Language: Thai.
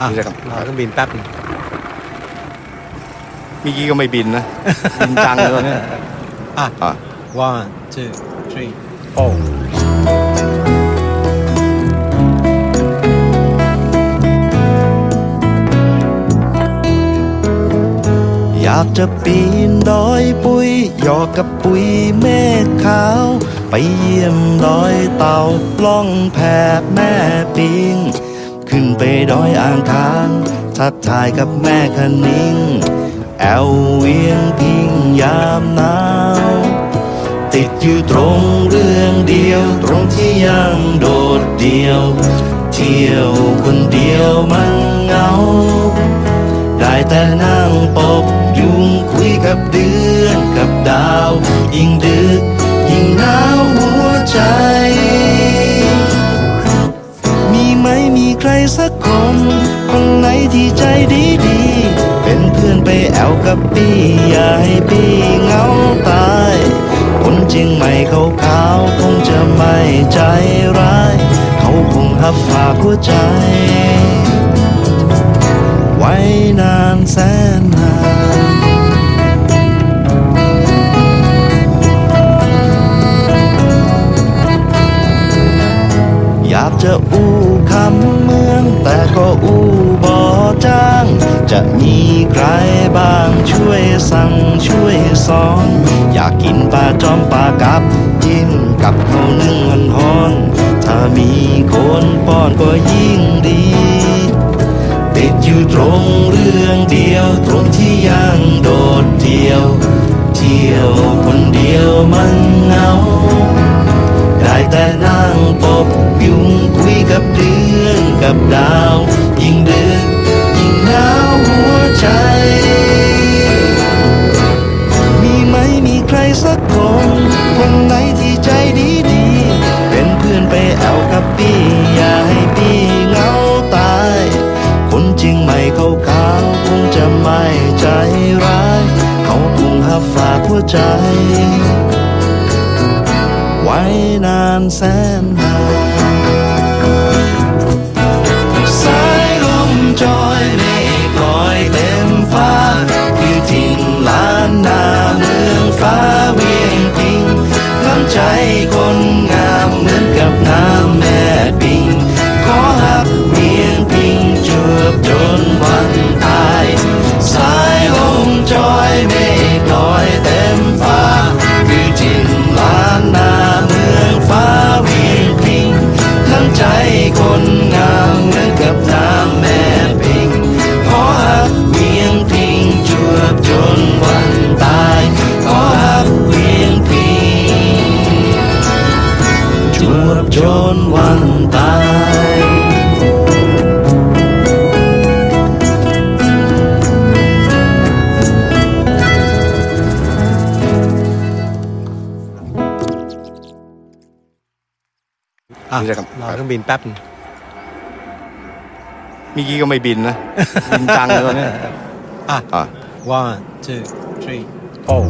อะนี่นะครับ รอเครื่องบินแป๊บนึงเมื่อกี้ก็ไม่บินนะ บินจังเลยตอนเนี้ยอะ อะ one two three four อยากจะปีนดอยปุยหยอกกับปุยเมฆขาว ไปเยี่ยมดอยเต่าล่องแพแม่ปิง ขึ้นไปดอยอ่างคางทักทายกับแม่คนิงแอวเวียงพิงยามหนาว ติดอยู่ตรงเรื่องเดียว ตรงที่ยังโดดเดียว เที่ยวคนเดียวมันเหงา ได้แต่นั่งปบ แอวกับปี้อย่าให้ปี้เงาตายคนเชียงใหม่เขาขาวคงจะไม่ใจร้าย เขาคงหับฝากหัวใจ ไว้นานแสนนานอยากจะอู้คำเมืองแต่ก็อู้บ่ จะมีใครบ้างช่วยสั่งช่วยสอน อยากกินปลาจอมปลากับกินกับข้าวนึ่งมันหอนถ้ามีคนป้อนก็ยิ่งดี ติดอยู่ตรงเรื่องเดียว ตรงที่ยังโดดเดียว เที่ยวคนเดียวมันเหงา เขาขาวคงจะไม่ใจร้าย เขาคงหับฝากหัวใจ ไว้นานแสน จนวันตายอะนี่นะครับ รอเครื่องบินแป๊บนึงเมื่อกี้ก็ไม่บินนะ บินจังเลยตอนเนี้ยอะ อะ one two three four